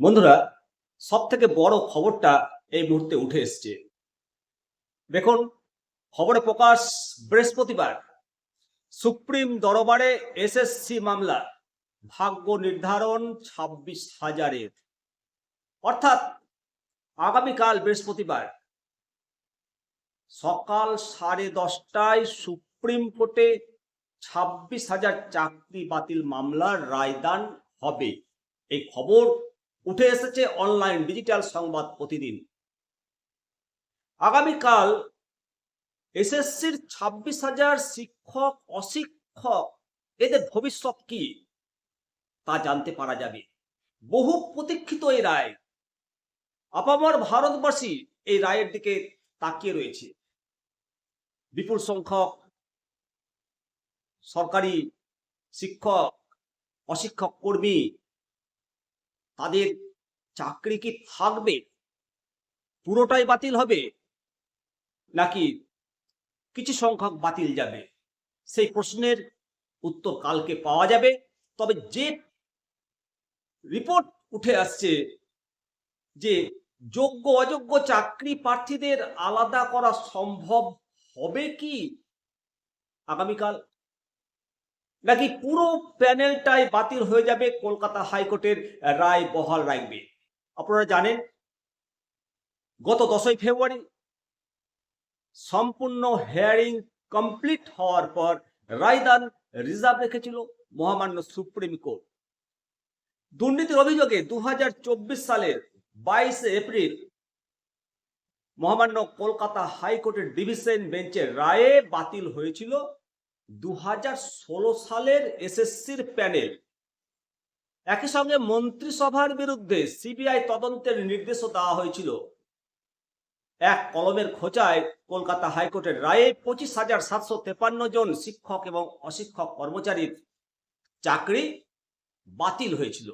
বন্ধুরা সব থেকে বড় খবরটা এই মুহূর্তে উঠে এসছে। দেখুন, খবরে প্রকাশ বৃহস্পতিবার, সুপ্রিম দরবারে এসএসসি মামলা, ভাগ্য নির্ধারণ ছাব্বিশ হাজারের। অর্থাৎ, আগামীকাল বৃহস্পতিবার, সকাল সাড়ে দশটায় সুপ্রিম কোর্টে ছাব্বিশ হাজার চাকরি বাতিল মামলার রায়দান হবে। এই খবর উঠে এসেছে অনলাইন ডিজিটাল সংবাদ প্রতিদিন। আগামীকাল এসএসসির ছাব্বিশ হাজার শিক্ষক, অশিক্ষক, এদের ভবিষ্যৎ কি তা জানতে পারা যাবে। বহু প্রতীক্ষিত এই রায়। আপামর ভারতবাসী এই রায়ের দিকে তাকিয়ে রয়েছে। বিপুল সংখ্যক সরকারি শিক্ষক, অশিক্ষক কর্মী তাদের চাকরি কি থাকবে? পুরোটাই বাতিল হবে? নাকি কিছু সংখ্যক বাতিল যাবে? সেই প্রশ্নের উত্তর কালকে পাওয়া যাবে। তবে যে রিপোর্ট উঠে আসছে যে যোগ্য, অযোগ্য চাকরি প্রার্থীদের আলাদা করা সম্ভব হবে কি? আগামীকাল নাকি পুরো প্যানেলটাই বাতিল হয়ে যাবে কলকাতা হাইকোর্টের রায় বহাল রাখবে আপনারা জানেন, গত দশই ফেব্রুয়ারি সম্পূর্ণ হেয়ারিং কমপ্লিট হওয়ার পর রায়দান রিজার্ভ রেখেছিল মহামান্য সুপ্রিম কোর্ট। দুর্নীতির অভিযোগে দু হাজার চব্বিশ সালের বাইশে এপ্রিল মহামান্য কলকাতা হাইকোর্টের ডিভিশন বেঞ্চের রায়ে বাতিল হয়েছিল দু হাজার ষোলো সালের এসএসসির প্যানেল। একই সঙ্গে মন্ত্রিসভার বিরুদ্ধে সিবিআই তদন্তের নির্দেশও দেওয়া হয়েছিল। এক কলমের খোঁচায় কলকাতা হাইকোর্টের রায়ে পঁচিশ হাজার সাতশো তেপান্ন জন শিক্ষক এবং অশিক্ষক কর্মচারীর চাকরি বাতিল হয়েছিল।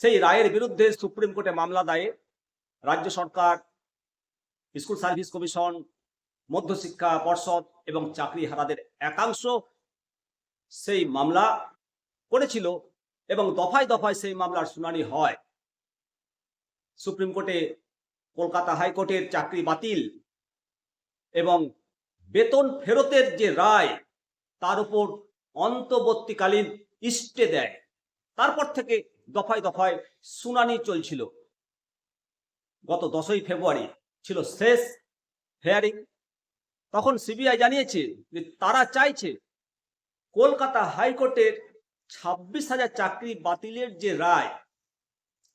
সেই রায়ের বিরুদ্ধে সুপ্রিম কোর্টে মামলা দায়ে রাজ্য সরকার, স্কুল সার্ভিস কমিশন মধ্যশিক্ষা, পর্ষদ এবং চাকরি হারাদের একাংশ সেই মামলা করেছিল এবং দফায় দফায় সেই মামলার শুনানি হয়। সুপ্রিম কোর্টে কলকাতা হাইকোর্টের চাকরি বাতিল এবং বেতন ফেরতের যে রায়, তার উপর অন্তর্বর্তীকালীন ইস্টে দেয়। তারপর থেকে দফায় দফায় শুনানি চলছিল। গত দশই ফেব্রুয়ারি ছিল শেষ হেয়ারিং তখন সিবিআই জানিয়েছে যে তারা চাইছে কলকাতা হাইকোর্টের ছাব্বিশ হাজার চাকরি বাতিলের যে রায়,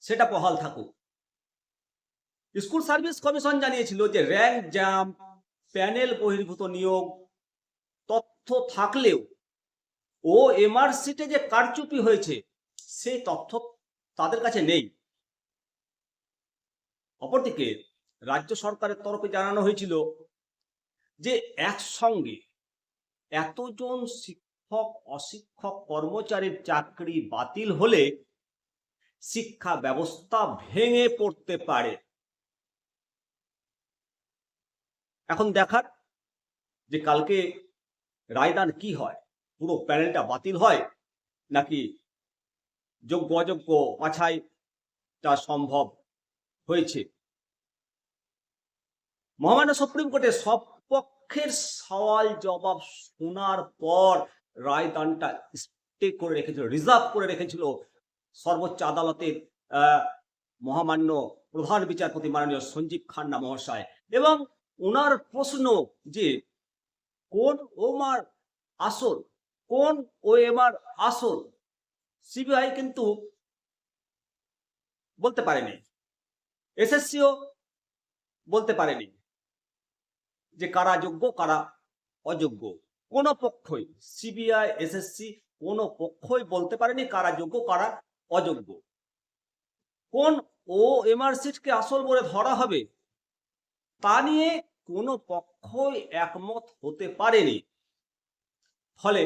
সেটা বহাল থাকুক। স্কুল সার্ভিস কমিশন জানিয়েছিল যে র্যাঙ্ক জাম প্যানেল বহির্ভূত নিয়োগ, তথ্য থাকলেও ও এমআরসিটে যে কারচুপি হয়েছে, সেই তথ্য তাদের কাছে নেই। অপরদিকে রাজ্য সরকারের তরফে জানানো হয়েছিল যে একসঙ্গে এতজন শিক্ষক, অশিক্ষক, কর্মচারীর চাকরি বাতিল হলে শিক্ষা ব্যবস্থা ভেঙে পড়তে পারে। এখন দেখার যে কালকে রায়দান কি হয়? পুরো প্যানেলটা বাতিল হয় নাকি যোগ্য, অযোগ্য বাছাইটা সম্ভব হয়েছে? মহামান্য সুপ্রিম কোর্টে সব পক্ষের সওয়াল জবাব শোনার পর রায়দানটা স্টে করে রেখেছিল রিজার্ভ করে রেখেছিল সর্বোচ্চ আদালতের মহামান্য প্রধান বিচারপতি মাননীয় সঞ্জীব খান্না মহাশয়। এবং ওনার প্রশ্ন যে, কোন ওমার আসল, কোন ও এমার আসল, সিবিআই কিন্তু বলতে পারেনি, এসএসসিও বলতে পারেনি। যে কারা যোগ্য, কারা অযোগ্য। কোন পক্ষই সিবিআই এসএসসি কোন পক্ষই বলতে পারেনি কারা যোগ্য, কারা অযোগ্য। কোন ও এমআরসিটকে আসল বলে ধরা হবে, তা নিয়ে কোনো পক্ষই একমত হতে পারেনি। ফলে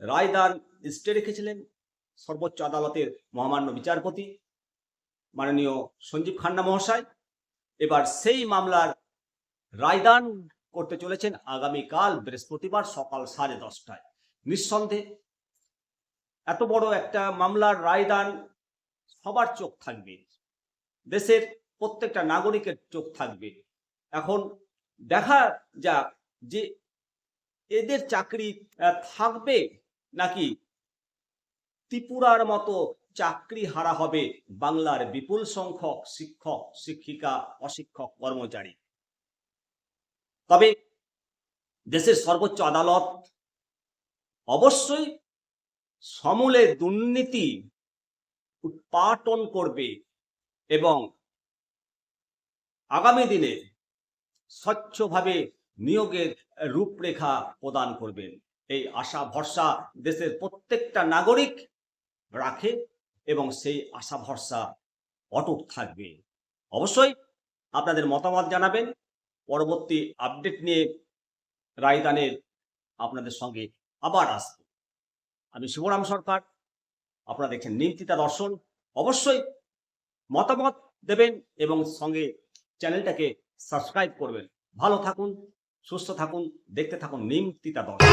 রায়দান স্টে রেখেছিলেন সর্বোচ্চ আদালতের মহামান্য বিচারপতি, মাননীয় সঞ্জীব খান্না মহাশয়। এবার সেই মামলার রায়দান করতে চলেছেন আগামীকাল বৃহস্পতিবার সকাল সাড়ে দশটায়। নিঃসন্দেহে এত বড় একটা মামলার রায়দান সবার চোখ থাকবে। দেশের প্রত্যেকটা নাগরিকের চোখ থাকবে। এখন দেখা যাক যে এদের চাকরি থাকবে নাকি ত্রিপুরার মতো চাকরি হারা হবে বাংলার বিপুল সংখ্যক শিক্ষক, শিক্ষিকা, অশিক্ষক, কর্মচারী। তবে দেশের সর্বোচ্চ আদালত অবশ্যই সমূলে দুর্নীতি উৎপাটন করবে এবং আগামী দিনে স্বচ্ছভাবে নিয়োগের রূপরেখা প্রদান করবেন এই আশা ভরসা দেশের প্রত্যেকটা নাগরিক রাখে এবং সেই আশা ভরসা অটুট থাকবে। অবশ্যই আপনাদের মতামত জানাবেন। পরবর্তী আপডেট নিয়ে রায়দানের আপনাদের সঙ্গে আবার আসব। আমি শিবরাম সরকার, আপনারা দেখছেন নিমতিতা দর্শন। অবশ্যই মতামত দেবেন এবং সঙ্গে চ্যানেলটাকে সাবস্ক্রাইব করবেন। ভালো থাকুন, সুস্থ থাকুন, দেখতে থাকুন নিমতিতা দর্শন।